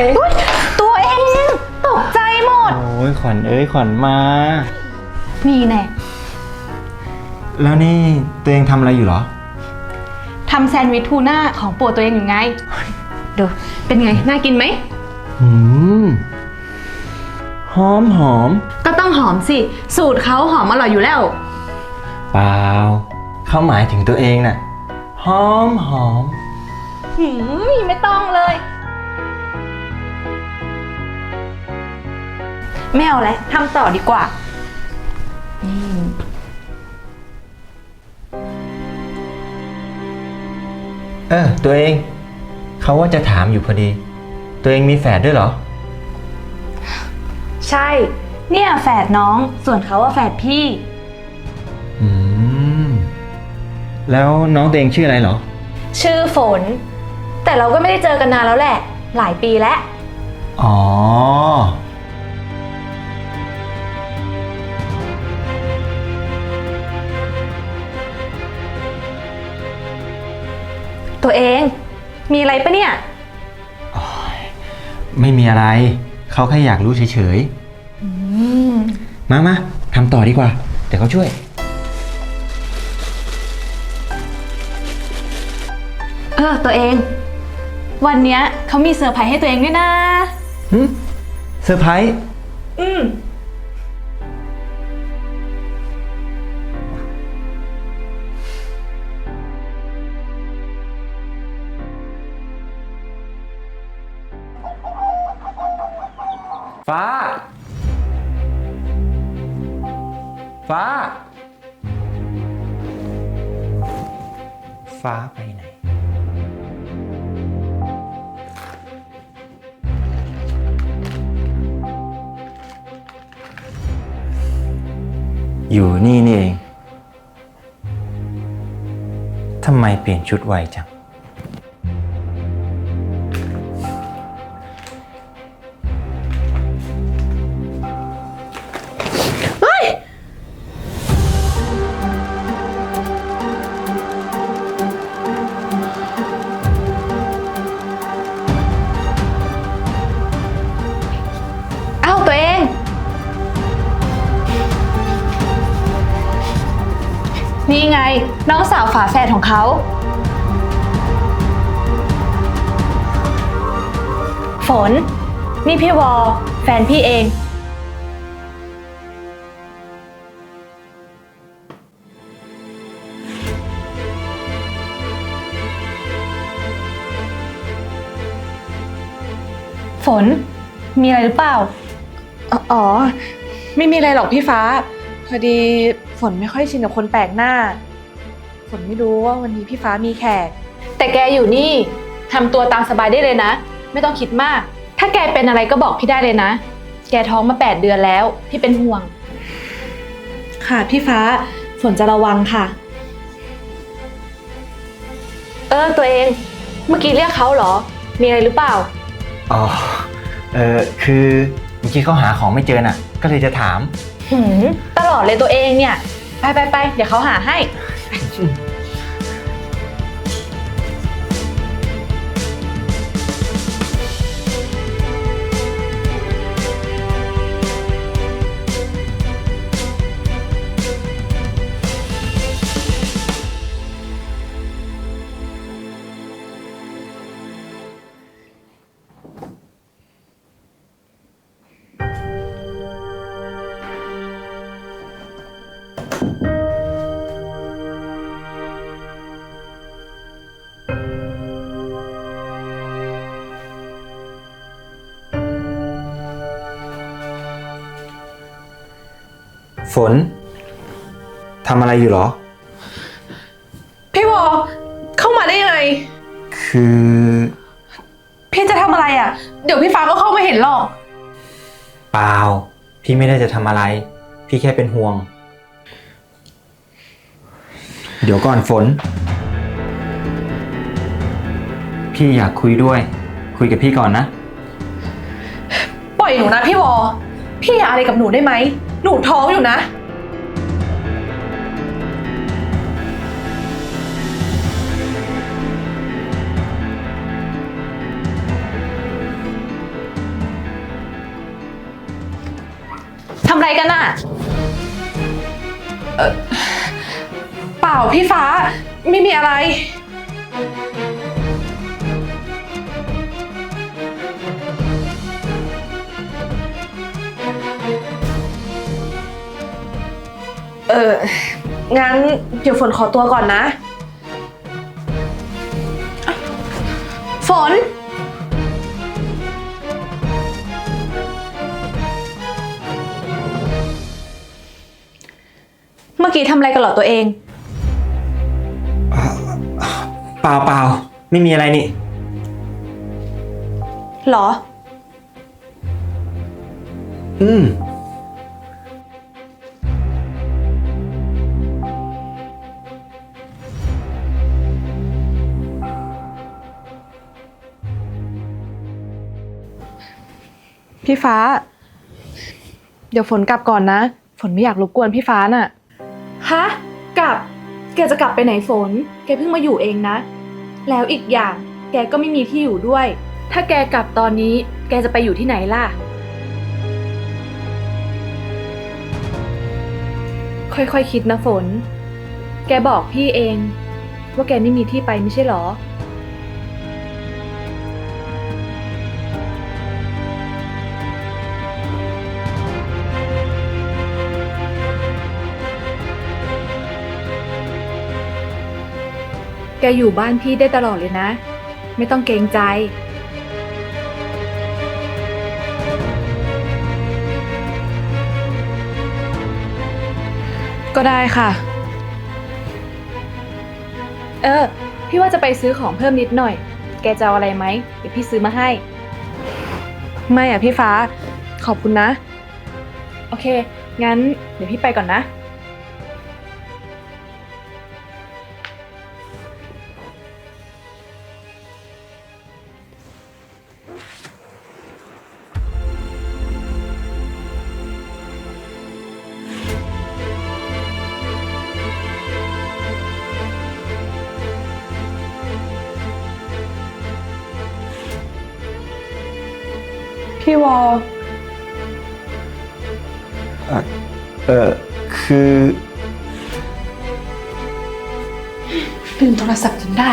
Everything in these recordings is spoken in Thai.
อุ๊ยตัวเอง ตกใจหมด โอ้ยขวัญเอ้ยขวัญมา นี่แน่แล้วนี่ตัวเองทำอะไรอยู่เหรอ ทำแซนด์วิชทูน่าของโปรดตัวเองอยู่ไง ดู เป็นไง น่ากินไหม หืม หอมหอมก็ต้องหอมสิ สูตรเขาหอมอร่อยอยู่แล้ว เปล่าเขาหมายถึงตัวเองน่ะ หอมหอม หืมไม่ต้องเลย ไม่เอาแล้วทำต่อดีกว่า นี่เออตัวเอง เขาว่าจะถามอยู่พอดี ตัวเองมีแฝดด้วยเหรอ ใช่ เนี่ยแฝดน้อง ส่วนเขาว่าแฝดพี่ อืม แล้วน้องตัวเองชื่ออะไรเหรอ ชื่อฝน แต่เราก็ไม่ได้เจอกันนานแล้วแหละ หลายปีแล้ว อ๋อ ตัวเอง มีอะไรปะเนี่ยไม่มีอะไร เขาแค่อยากรู้เฉยอืมๆมามาทำต่อดีกว่า เดี๋ยวเขาช่วย เออ ตัวเอง วันเนี้ยเขามีเซอร์ไพรส์ให้ตัวเองด้วยนะ หึเซอร์ไพรส์ อืม ฟ้า ฟ้าไปไหน อยู่นี่นี่เอง ทำไมเปลี่ยนชุดไวจังาแฝดของเขา ฝน นี่พี่วอแฟนพี่เอง ฝน มีอะไรหรือเปล่า อ๋อ ไม่มีอะไรหรอกพี่ฟ้า พอดีฝนไม่ค่อยชินกับคนแปลกหน้า ฝนไม่รู้ว่าวันนี้พี่ฟ้ามีแขก แต่แกอยู่นี่ทำตัวตามสบายได้เลยนะ ไม่ต้องคิดมาก ถ้าแกเป็นอะไรก็บอกพี่ได้เลยนะ แกท้องมา8เดือนแล้ว พี่เป็นห่วง ค่ะพี่ฟ้าฝนจะระวังค่ะ เออตัวเอง เมื่อกี้เรียกเขาเหรอ มีอะไรหรือเปล่า อ๋อ เออคือเมื่อกี้เขาหาของไม่เจอน่ะ ก็เลยจะถาม หืมตลอดเลยตัวเองเนี่ย ไปไปไปเดี๋ยวเขาหาให้ action. ฝนทำอะไรอยู่เหรอ พี่วอเข้ามาได้ยังไง คือ พี่จะทำอะไรอะ เดี๋ยวพี่ฟ้าก็เข้ามาเห็นหรอก เปล่า พี่ไม่ได้จะทำอะไร พี่แค่เป็นห่วง เดี๋ยวก่อนฝน พี่อยากคุยด้วย คุยกับพี่ก่อนนะ ปล่อยหนูนะพี่วอพี่อย่าอะไรกับหนูได้ไหม หนูท้องอยู่นะ ทำไรกันอะเอ่อเปล่าพี่ฟ้า ไม่มีอะไร ออ งั้นเดี๋ยวฝนขอตัวก่อนนะ ฝน เมื่อกี้ทำอะไรกันเหรอตัวเอง เปล่าเปล่าไม่มีอะไรนี่ หรอ อืม พี่ฟ้า เดี๋ยวฝนกลับก่อนนะ ฝนไม่อยากรบกวนพี่ฟ้าน่ะ ฮะ กลับ แกจะกลับไปไหนฝน แกเพิ่งมาอยู่เองนะ แล้วอีกอย่าง แกก็ไม่มีที่อยู่ด้วย ถ้าแกกลับตอนนี้ แกจะไปอยู่ที่ไหนล่ะ ค่อยๆคคิดนะฝน แกบอกพี่เอง ว่าแกไม่มีที่ไปไม่ใช่หรอ แกอยู่บ้านพี่ได้ตลอดเลยนะ ไม่ต้องเกรงใจ ก็ได้ค่ะ เออ พี่ว่าจะไปซื้อของเพิ่มนิดหน่อย แกจะเอาอะไรไหม เดี๋ยวพี่ซื้อมาให้ ไม่อะพี่ฟ้า ขอบคุณนะ โอเค งั้นเดี๋ยวพี่ไปก่อนนะ พี่วอเออคือ ลืมโทรศัพท์จนได้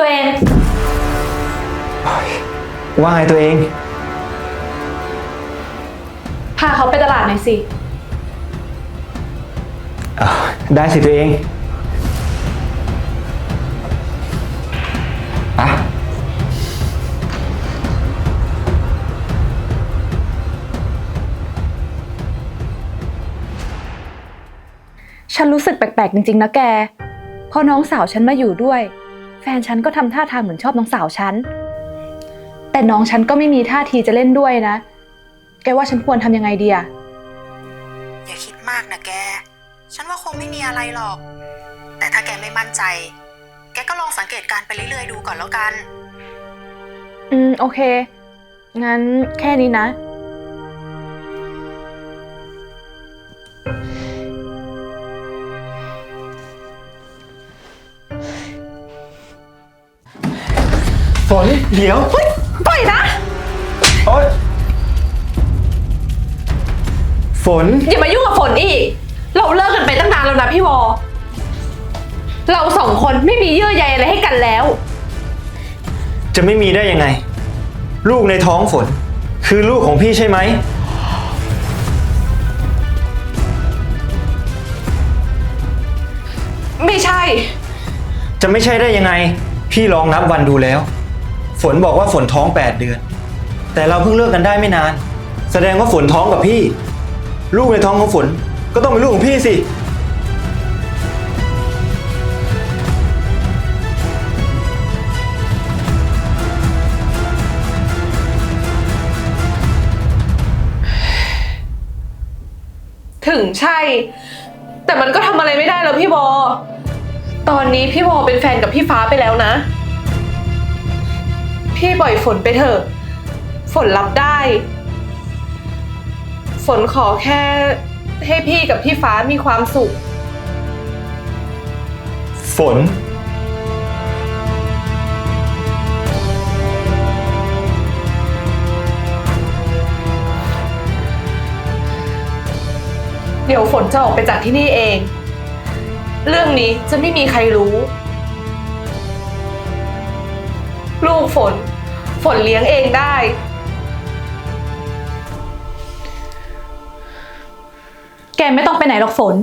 ตัวเอง ว่าไงตัวเอง พาเขาไปตลาดหน่อยสิอะได้สิตัวเองอะฉันรู้สึกแปลกๆจริงๆนะแก พอน้องสาวฉันมาอยู่ด้วย แฟนฉันก็ทำท่าทางเหมือนชอบน้องสาวฉัน แต่น้องฉันก็ไม่มีท่าทีจะเล่นด้วยนะ แกว่าฉันควรทำยังไงดีอะอย่าคิดมากนะแก ฉันว่าคงไม่มีอะไรหรอก แต่ถ้าแกไม่มั่นใจ แกก็ลองสังเกตการณ์ไปเรื่อยๆดูก่อนแล้วกัน อืม โอเค งั้นแค่นี้นะ ฝนเดี๋ยวปล่อยนะ โอ๊ยฝนอย่ามายุ่งกับฝนอีก เราเลิกกันไปตั้งนานแล้วนะพี่วอ เราสองคนไม่มีเยื่อใยอะไรให้กันแล้ว จะไม่มีได้ยังไง ลูกในท้องฝน คือลูกของพี่ใช่ไหม ไม่ใช่ จะไม่ใช่ได้ยังไง พี่ลองนับวันดูแล้ว ฝนบอกว่าฝนท้อง 8 เดือน แต่เราเพิ่งเลิกกันได้ไม่นาน แสดงว่าฝนท้องกับพี่ ลูกในท้องของฝนก็ต้องเป็นลูกของพี่สิ ถึงใช่ แต่มันก็ทำอะไรไม่ได้แล้วพี่บอ ตอนนี้พี่บอเป็นแฟนกับพี่ฟ้าไปแล้วนะ พี่ปล่อยฝนไปเถอะ ฝนรับได้ ฝนขอแค่ให้พี่กับพี่ฟ้ามีความสุข ฝน เดี๋ยวฝนจะออกไปจากที่นี่เอง เรื่องนี้จะไม่มีใครรู้ ลูกฝน ฝนเลี้ยงเองได้ แกไม่ต้องไปไหนหรอกฝน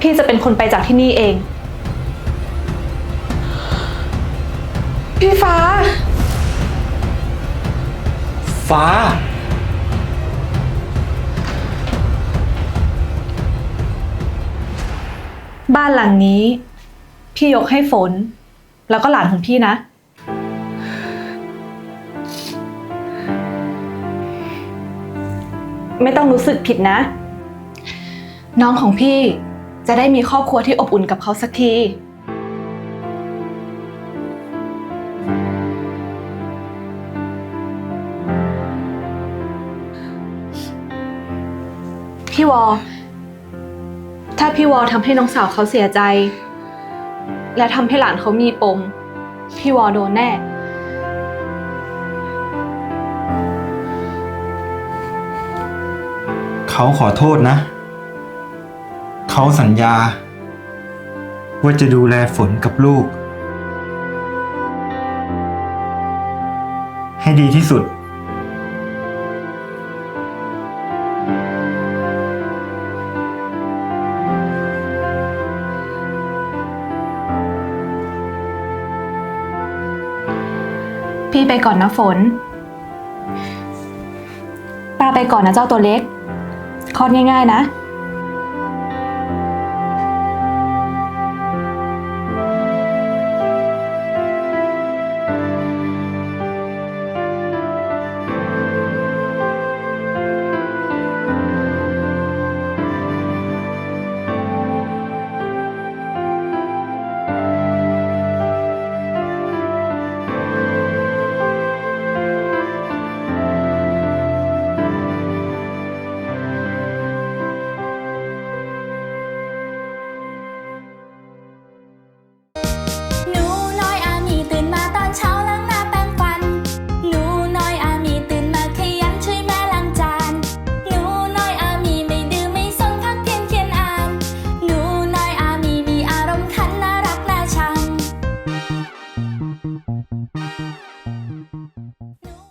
พี่จะเป็นคนไปจากที่นี่เอง พี่ฟ้า ฟ้า บ้านหลังนี้ พี่ยกให้ฝน แล้วก็หลานของพี่นะ ไม่ต้องรู้สึกผิดนะ น้องของพี่จะได้มีครอบครัวที่อบอุ่นกับเขาสักที พี่วอ ถ้าพี่วอทำให้น้องสาวเขาเสียใจ และทำให้หลานเขามีปม พี่วอโดนแน่ เขาขอโทษนะ เขาสัญญา ว่าจะดูแลฝนกับลูก ให้ดีที่สุด ก่อนนะฝน ป้าไปก่อนนะเจ้าตัวเล็กคลอดง่าย ๆ นะ